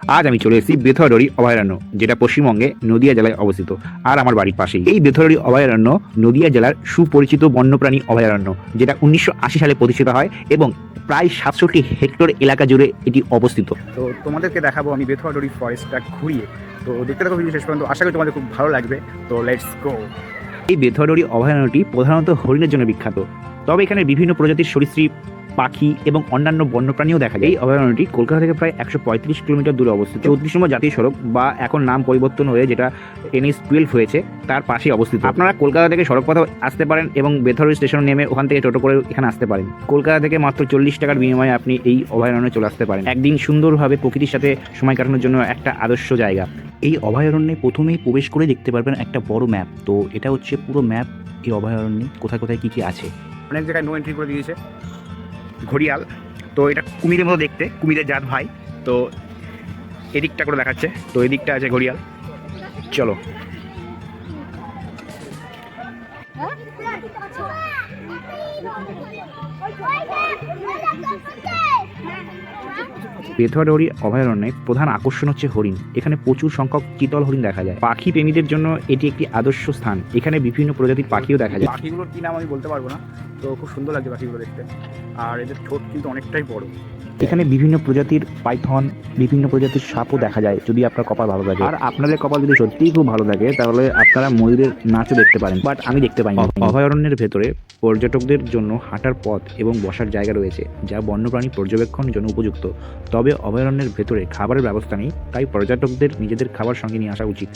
আজ আমি চলে এসেছি বেথরডি অভয়ারণ্য যেটা পশ্চিমবঙ্গে নদিয়া জেলায় অবস্থিত। আর আমার বাড়ির পাশেই। এই বেথরডি অভয়ারণ্য নদিয়া জেলার সুপরিচিত বন্যপ্রাণী অভয়ারণ্য যেটা উনিশশো আশি সালে প্রতিষ্ঠিত হয় এবং প্রায় সাতষট্টি হেক্টর এলাকা জুড়ে এটি অবস্থিত। তো তোমাদেরকে দেখাবো আমি বেথুয়াডরি ফরেস্টটা ঘুরিয়ে। তো দেখতে থাকো ভিডিও শেষ পর্যন্ত। আশা করি তোমাদের খুব ভালো লাগবে। তো লেটস গো এই বেথরডি অভয়ারণ্যটি প্রধানত হরিণের জন্য বিখ্যাত। তবে এখানে বিভিন্ন প্রজাতির সরীসৃপ পাখি এবং অন্যান্য বন্যপ্রাণীও দেখা যায়। এই অভয়ারণ্যটি কলকাতা থেকে প্রায় একশো পঁয়ত্রিশ কিলোমিটার দূরে অবস্থিত। চৌত্রিশ নম্বর জাতীয় সড়ক বা এখন নাম পরিবর্তন হয়ে যেটা এনএস টুয়েলভ হয়েছে, তার পাশেই অবস্থিত। আপনারা কলকাতা থেকে সড়ক পথে আসতে পারেন এবং বেথরডি স্টেশন নেমে ওখান থেকে টোটো করে এখানে আসতে পারেন। কলকাতা থেকে মাত্র চল্লিশ টাকার বিনিময়ে আপনি এই অভয়ারণ্যে চলে আসতে পারেন। একদিন সুন্দরভাবে প্রকৃতির সাথে সময় কাটানোর জন্য একটা আদর্শ জায়গা। এই অভয়ারণ্যে প্রথমেই প্রবেশ করে দেখতে পারবেন একটা বড় ম্যাপ। তো এটা হচ্ছে পুরো ম্যাপ এই অভয়ারণ্যে কোথায় কোথায় কী কী আছে। অনেক জায়গায় নো এন্ট্রি করে দিয়েছে। ঘড়িয়াল। তো এটা কুমিরের মতো দেখতে, কুমিরের জাত ভাই। তো এদিকটা করে দেখাচ্ছে। তো এদিকটা আছে ঘড়িয়াল। চলো। বেথুয়াডহরি অভয়ারণ্যে প্রধান আকর্ষণ হচ্ছে হরিণ। এখানে প্রচুর সংখ্যক চিতল হরিণ দেখা যায়। পাখি প্রেমীদের জন্য এটি একটি আদর্শ স্থান। এখানে বিভিন্ন প্রজাতির পাখিও দেখা যায়। পাখিগুলোর কি নাম আমি বলতে পারব না। তো খুব সুন্দর লাগছে পাখিগুলো দেখতে। আর এদের ঠোঁট কিন্তু অনেকটাই বড়। এখানে বিভিন্ন প্রজাতির পাইথন বিভিন্ন প্রজাতির সাপও দেখা যায় যদি আপনার কপাল ভালো থাকে। আর আপনাদের কপাল যদি সত্যিই খুব ভালো থাকে তাহলে আপনারা ময়ূরের নাচও দেখতে পারেন বাট আমি দেখতে পাইনি। অভয়ারণ্যের ভেতরে পর্যটকদের জন্য হাঁটার পথ এবং বসার জায়গা রয়েছে যা বন্যপ্রাণী পর্যবেক্ষণের জন্য উপযুক্ত। তবে অভয়ারণ্যের ভেতরে খাবারের ব্যবস্থা নেই তাই পর্যটকদের নিজেদের খাবার সঙ্গে নিয়ে আসা উচিত।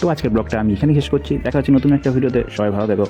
তো আজকের ব্লগটা আমি এখানে শেষ করছি। দেখা হচ্ছে নতুন একটা ভিডিওতে। সবাই ভালো থেকো।